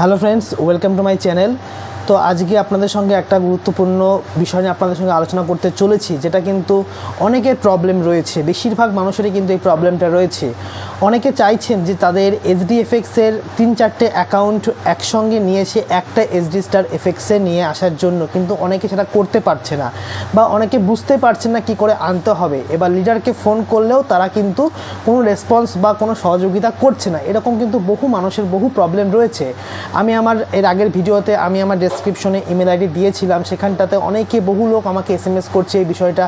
Hello friends welcome to my channel. তো আজকে আপনাদের সঙ্গে একটা গুরুত্বপূর্ণ বিষয় নিয়ে আপনাদের সঙ্গে আলোচনা করতে চলেছি, যেটা কিন্তু অনেকের প্রবলেম রয়েছে। বেশিরভাগ মানুষেরই কিন্তু এই প্রবলেমটা রয়েছে। অনেকে চাইছেন যে তাদের এসডিএফএক্সের তিন চারটে অ্যাকাউন্ট একসঙ্গে নিয়ে এসে একটা এসডি স্টার এফএক্সে নিয়ে আসার জন্য। কিন্তু অনেকে সেটা করতে পারছে না বা অনেকে বুঝতে পারছে না কি করে আনতে হবে। এবার লিডারকে ফোন করলেও তারা কিন্তু কোনো রেসপন্স বা কোনো সহযোগিতা করছে না। এরকম কিন্তু বহু মানুষের বহু প্রবলেম রয়েছে। আমি আমার, এর আগের ভিডিওতে আমি আমার ডেসক্রিপশনে ইমেল আইডি দিয়েছিলাম, সেখানটাতে অনেকে বহু লোক আমাকে এস এম এস করছে এই বিষয়টা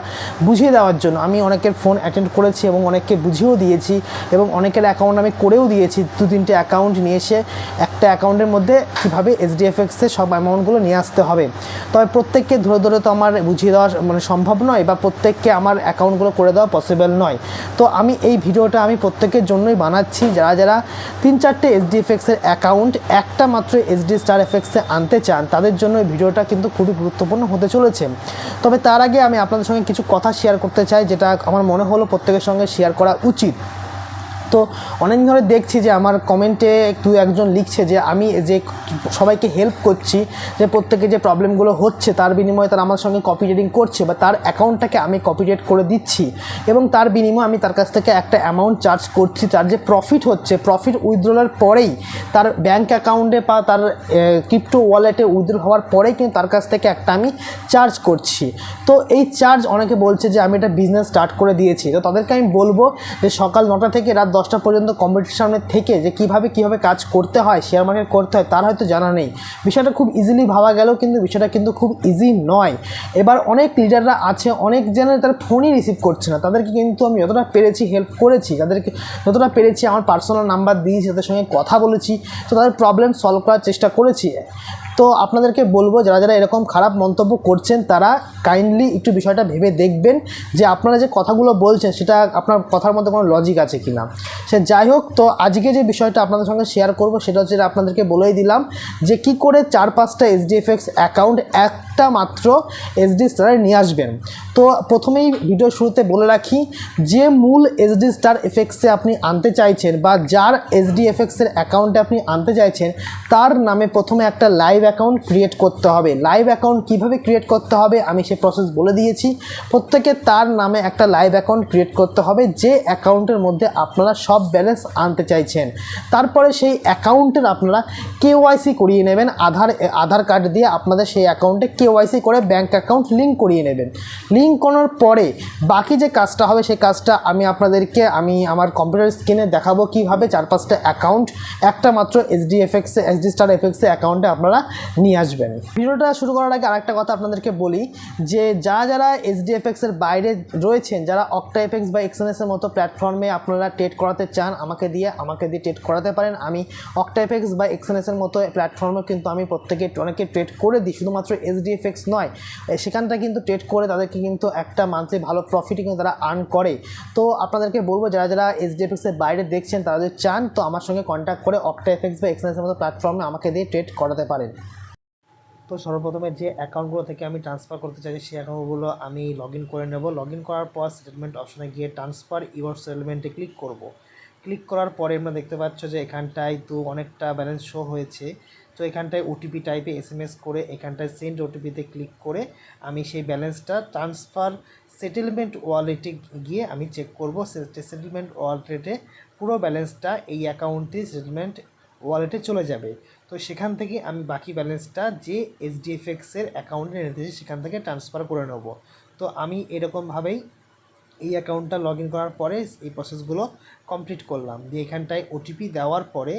বুঝিয়ে দেওয়ার জন্য। আমি অনেকের ফোন অ্যাটেন্ড করেছি এবং অনেককে বুঝিয়েও দিয়েছি এবং অনেকের অ্যাকাউন্ট আমি করেও দিয়েছি দু, তিনটে অ্যাকাউন্ট নিয়ে এসে। একটা অ্যাকাউন্টের মধ্যে কীভাবে এইচডিএফএক্সে সব অ্যামাউন্টগুলো নিয়ে আসতে হবে। তবে প্রত্যেককে ধরে ধরে তো আমার বুঝিয়ে দেওয়া মানে সম্ভব নয় বা প্রত্যেককে আমার অ্যাকাউন্টগুলো করে দেওয়া পসিবল নয়। তো আমি এই ভিডিওটা আমি প্রত্যেকের জন্যই বানাচ্ছি। যারা যারা তিন, চারটে এইচডিএফএক্সের অ্যাকাউন্ট একটা মাত্র এইচডি স্টার এফএক্সে আনতে চান তাদের জন্য এই ভিডিওটা কিন্তু খুবই গুরুত্বপূর্ণ হতে চলেছে। তবে তার আগে আমি আপনাদের সঙ্গে কিছু কথা শেয়ার করতে চাই, যেটা আমার মনে হলো প্রত্যেকের সঙ্গে শেয়ার করা উচিত। তো অনেক ধরে দেখছি যে আমার কমেন্টে দু একজন লিখছে যে আমি যে সবাইকে হেল্প করছি, যে প্রত্যেকে যে প্রবলেমগুলো হচ্ছে, তার বিনিময়ে তারা আমার সঙ্গে কপি রেডিং করছে বা তার অ্যাকাউন্টটাকে আমি কপি রেট করে দিচ্ছি এবং তার বিনিময়ে আমি তার কাছ থেকে একটা অ্যামাউন্ট চার্জ করছি, তার যে প্রফিট হচ্ছে প্রফিট উইথড্রলের পরেই তার ব্যাঙ্ক অ্যাকাউন্টে বা তার ক্রিপ্টো ওয়ালেটে উইথড্র হওয়ার পরেই কিন্তু তার কাছ থেকে একটা আমি চার্জ করছি। তো এই চার্জ অনেকে বলছে যে আমি এটা বিজনেস স্টার্ট করে দিয়েছি। তো তাদেরকে আমি বলব যে সকাল নটা থেকে রাত দশটা পর্যন্ত কম্পিটিশনের থেকে যে কীভাবে কীভাবে কাজ করতে হয় শেয়ার মার্কেট করতে হয়, তার হয়তো জানা নেই। বিষয়টা খুব ইজিলি ভাবা গেলেও কিন্তু বিষয়টা কিন্তু খুব ইজি নয়। এবার অনেক লিডাররা আছে, অনেক জনের তার ফোনই রিসিভ করছে না। তাদেরকে কিন্তু আমি যতটা পেরেছি হেল্প করেছি, তাদেরকে যতটা পেরেছি, আমার পার্সোনাল নাম্বার দিয়েছি, তাদের সঙ্গে কথা বলেছি, তো তাদের প্রবলেম সলভ করার চেষ্টা করেছি। তো আপনাদেরকে বলব, যারা যারা এরকম খারাপ মন্তব্য করছেন, তারা কাইন্ডলি একটু বিষয়টা ভেবে দেখবেন যে আপনারা যে কথাগুলো বলছেন, সেটা আপনার কথার মধ্যে কোনো লজিক আছে কি না সে যাই হোক, তো আজকে যে বিষয়টা আপনাদের সঙ্গে শেয়ার করব, সেটা হচ্ছে আপনাদেরকে বলেই দিলাম যে কি করে চার পাঁচটা এইচডিএফএক্স অ্যাকাউন্ট একটা মাত্র এসডি স্টারে নিয়ে আসবেন। তো প্রথমেই ভিডিও শুরুতে বলে রাখি, যে মূল এসডি স্টার এফেক্সে আপনি আনতে চাইছেন বা যার এসডি এফেক্সের অ্যাকাউন্টে আপনি আনতে চাইছেন, তার নামে প্রথমে একটা লাইভ অ্যাকাউন্ট ক্রিয়েট করতে হবে। লাইভ অ্যাকাউন্ট কীভাবে ক্রিয়েট করতে হবে, আমি সেই প্রসেস বলে দিয়েছি। প্রত্যেকে তার নামে একটা লাইভ অ্যাকাউন্ট ক্রিয়েট করতে হবে, যে অ্যাকাউন্টের মধ্যে আপনারা সব ব্যালেন্স আনতে চাইছেন। তারপরে সেই অ্যাকাউন্টের আপনারা কেওয়াইসি করিয়ে নেবেন, আধার আধার কার্ড দিয়ে আপনাদের সেই অ্যাকাউন্টে কেওয়াইসি করে ব্যাঙ্ক অ্যাকাউন্ট লিঙ্ক করিয়ে নেবেন। লিঙ্ক করার পরে বাকি যে কাজটা হবে, সেই কাজটা আমি আপনাদেরকে, আমি আমার কম্পিউটার স্ক্রিনে দেখাবো কীভাবে চার পাঁচটা অ্যাকাউন্ট একটা মাত্র এইচডি এফএক্সে এইচডি স্টার এফএক্সে অ্যাকাউন্টে আপনারা নিয়ে আসবেন। ভিডিওটা শুরু করার আগে আরেকটা কথা আপনাদেরকে বলি যে যারা যারা এইচডিএফএক্স এর বাইরে রয়েছেন, যারা অক্টা এফএক্স বা এক্সএনএস এর মতো প্ল্যাটফর্মে আপনারা ট্রেড করাতে চান, আমাকে দিয়ে আমাকে দিয়ে ট্রেড করাতে পারেন। আমি অক্টা এফএক্স বা এক্সএনএস এর মতো প্ল্যাটফর্মে কিন্তু আমি প্রত্যেকে অনেকে ট্রেড করে দিই, শুধুমাত্র এইচডিএফএক্স নয়। সেখানটা কিন্তু ট্রেড করে তাদেরকে কিন্তু একটা মান্থলি ভালো প্রফিটই কিন্তু তারা আর্ন করে। তো আপনাদেরকে বলব, যারা যারা এইচডিএফএক্স এর বাইরে দেখছেন, তারা যদি চান, তো আমার সঙ্গে কন্ট্যাক্ট করে অক্টা এফএক্স বা এক্সএনএস এর মতো প্ল্যাটফর্মে আমাকে দিয়ে ট্রেড করাতে পারেন। তো সর্বপ্রথমে যে অ্যাকাউন্টগুলো থেকে আমি ট্রান্সফার করতে চাই সেই অ্যাকাউন্টগুলো আমি লগ করে নেব। লগ করার পর সেটেলমেন্ট অপশনে গিয়ে ট্রান্সফার ইউর সেটেলমেন্টে ক্লিক করব। ক্লিক করার পরে আমরা দেখতে পাচ্ছ যে এখানটায় তো অনেকটা ব্যালেন্স শো হয়েছে। তো এখানটায় ওটিপি টাইপে এস এম এস করে এখানটায় সেন্ড ওটিপিতে ক্লিক করে আমি সেই ব্যালেন্সটা ট্রান্সফার সেটেলমেন্ট ওয়ালেটে গিয়ে আমি চেক করব। সেটেলমেন্ট ওয়ালেটে পুরো ব্যালেন্সটা এই অ্যাকাউন্টে সেটেলমেন্ট ওয়ালেটে চলে যাবে। তো সেখান থেকে আমি বাকি ব্যালেন্সটা যে এইচডিএফএক্সের অ্যাকাউন্টে নিতেছি সেখান থেকে ট্রান্সফার করে নেব। তো আমি এরকমভাবেই এই অ্যাকাউন্টটা লগ ইন করার পরে এই প্রসেসগুলো কমপ্লিট করলাম। দিয়ে এখানটায় ওটিপি দেওয়ার পরে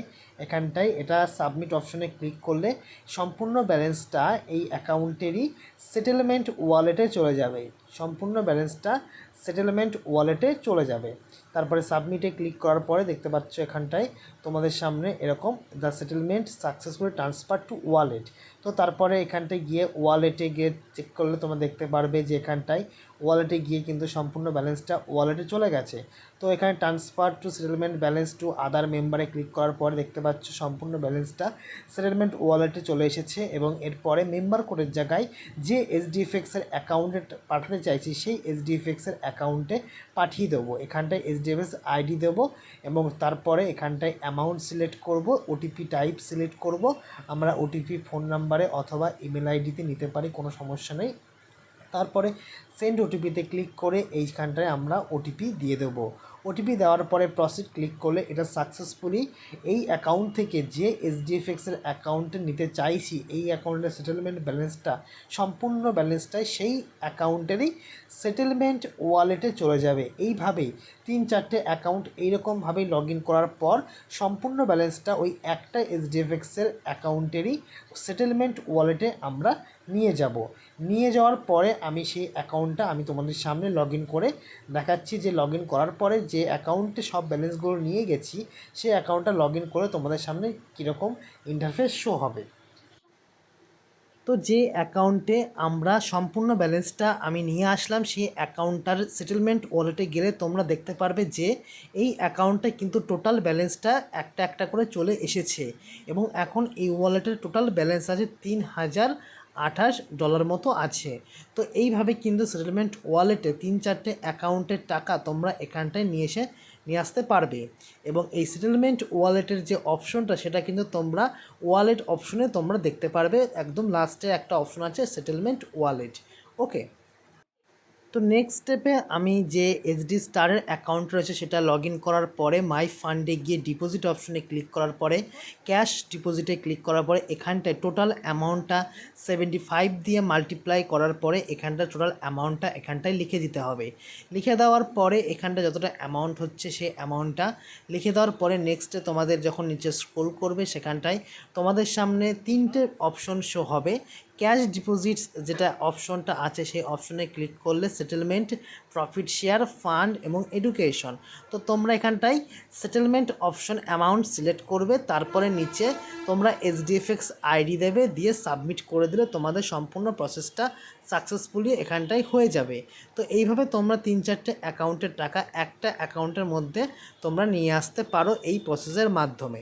এখানটায় এটা সাবমিট অপশনে ক্লিক করলে সম্পূর্ণ ব্যালেন্সটা এই অ্যাকাউন্টেরই সেটেলমেন্ট ওয়ালেটে চলে যাবে। সম্পূর্ণ ব্যালেন্সটা সেটেলমেন্ট ওয়ালেটে চলে যাবে। তারপরে সাবমিটে ক্লিক করার পরে দেখতে পাচ্ছ এখানটায় তোমাদের সামনে এরকম the settlement successfully transfer to wallet তো তারপরে এখানটায় গিয়ে ওয়ালেটে গিয়ে চেক করলে তোমরা দেখতে পারবে যে এখানটায় ওয়ালেটে গিয়ে কিন্তু সম্পূর্ণ ব্যালেন্সটা ওয়ালেটে চলে গেছে। তো এখানে transfer to settlement balance to other মেম্বারে ক্লিক করার পরে দেখতে পাচ্ছ সম্পূর্ণ ব্যালেন্সটা সেটেলমেন্ট ওয়ালেটে চলে এসেছে এবং এরপরে মেম্বার কোডের জায়গায় যে এইচডিএফএক্সের অ্যাকাউন্টে পাঠাতে চাইছি সেই এইচডিএফএক্সের অ্যাকাউন্টে পাঠিয়ে দেবো। এখানটায় এইচডিএফএস আইডি দেবো এবং তারপরে এখানটায় অ্যামাউন্ট সিলেক্ট করব ওটিপি টাইপ সিলেক্ট করব। আমরা ওটিপি ফোন নাম্বারে অথবা ইমেল আইডিতে নিতে পারি, কোনো সমস্যা নেই। তারপরে সেন্ড ওটিপিতে ক্লিক করে এইখানটায় আমরা ওটিপি দিয়ে দেবো। ওটিপি দেওয়ার পরে প্রসিড ক্লিক করলে এটা সাকসেসফুলি এই অ্যাকাউন্ট থেকে যে এসডিএফএক্সের অ্যাকাউন্টে নিতে চাইছি, এই অ্যাকাউন্টের সেটেলমেন্ট ব্যালেন্সটা সম্পূর্ণ ব্যালেন্সটাই সেই অ্যাকাউন্টেরই সেটেলমেন্ট ওয়ালেটে চলে যাবে। এইভাবেই তিন চারটে অ্যাকাউন্ট এইরকমভাবেই লগ ইন করার পর সম্পূর্ণ ব্যালেন্সটা ওই একটা এসডিএফএক্সের অ্যাকাউন্টেরই সেটেলমেন্ট ওয়ালেটে আমরা নিয়ে যাব। নিয়ে যাওয়ার পরে আমি সেই অ্যাকাউন্টটা আমি তোমাদের সামনে লগ করে দেখাচ্ছি যে লগ করার পরে যে অ্যাকাউন্টে সব ব্যালেন্সগুলো নিয়ে গেছি, সেই অ্যাকাউন্টটা লগ করে তোমাদের সামনে কীরকম ইন্টারফেস শো হবে। তো যে অ্যাকাউন্টে আমরা সম্পূর্ণ ব্যালেন্সটা আমি নিয়ে আসলাম, সেই অ্যাকাউন্টটার সেটেলমেন্ট ওয়ালেটে গেলে তোমরা দেখতে পারবে যে এই অ্যাকাউন্টে কিন্তু টোটাল ব্যালেন্সটা একটা একটা করে চলে এসেছে এবং এখন এই ওয়ালেটের টোটাল ব্যালেন্স আছে তিন হাজার আঠাশ ডলার মতো আছে। তো এইভাবে কিন্তু সেটেলমেন্ট ওয়ালেটে তিন চারটে অ্যাকাউন্টের টাকা তোমরা এখানটায় নিয়ে এসে নিয়ে আসতে পারবে। এবং এই সেটেলমেন্ট ওয়ালেটের যে অপশনটা সেটা কিন্তু তোমরা ওয়ালেট অপশনে তোমরা দেখতে পারবে। একদম লাস্টে একটা অপশন আছে সেটেলমেন্ট ওয়ালেট ওকে তো নেক্সট স্টেপে আমি যে এইচডি স্টারের অ্যাকাউন্ট রয়েছে সেটা লগ করার পরে মাই ফান্ডে গিয়ে ডিপোজিট অপশনে ক্লিক করার পরে ক্যাশ ডিপোজিটে ক্লিক করার পরে এখানটায় টোটাল অ্যামাউন্টটা সেভেন্টি ফাইভ দিয়ে মাল্টিপ্লাই করার পরে এখানটা টোটাল অ্যামাউন্টটা এখানটায় লিখে দিতে হবে। লিখে দেওয়ার পরে এখানটা যতটা অ্যামাউন্ট হচ্ছে সেই অ্যামাউন্টটা লিখে দেওয়ার পরে নেক্সটে তোমাদের যখন নিচে স্ক্রোল করবে সেখানটায় তোমাদের সামনে তিনটে অপশন শো হবে। ক্যাশ ডিপোজিটস যেটা অপশনটা আছে, সেই অপশনে ক্লিক করলে সেটেলমেন্ট প্রফিট শেয়ার ফান্ড এবং এডুকেশন তো তোমরা এখানটায় সেটেলমেন্ট অপশন অ্যামাউন্ট সিলেক্ট করবে, তারপরে নিচে তোমরা এইচডিএফএক্স আইডি দেবে, দিয়ে সাবমিট করে দিলে তোমাদের সম্পূর্ণ প্রসেসটা সাকসেসফুলি এখানটায় হয়ে যাবে। তো এইভাবে তোমরা তিন চারটে অ্যাকাউন্টের টাকা একটা অ্যাকাউন্টের মধ্যে তোমরা নিয়ে আসতে পারো এই প্রসেসের মাধ্যমে।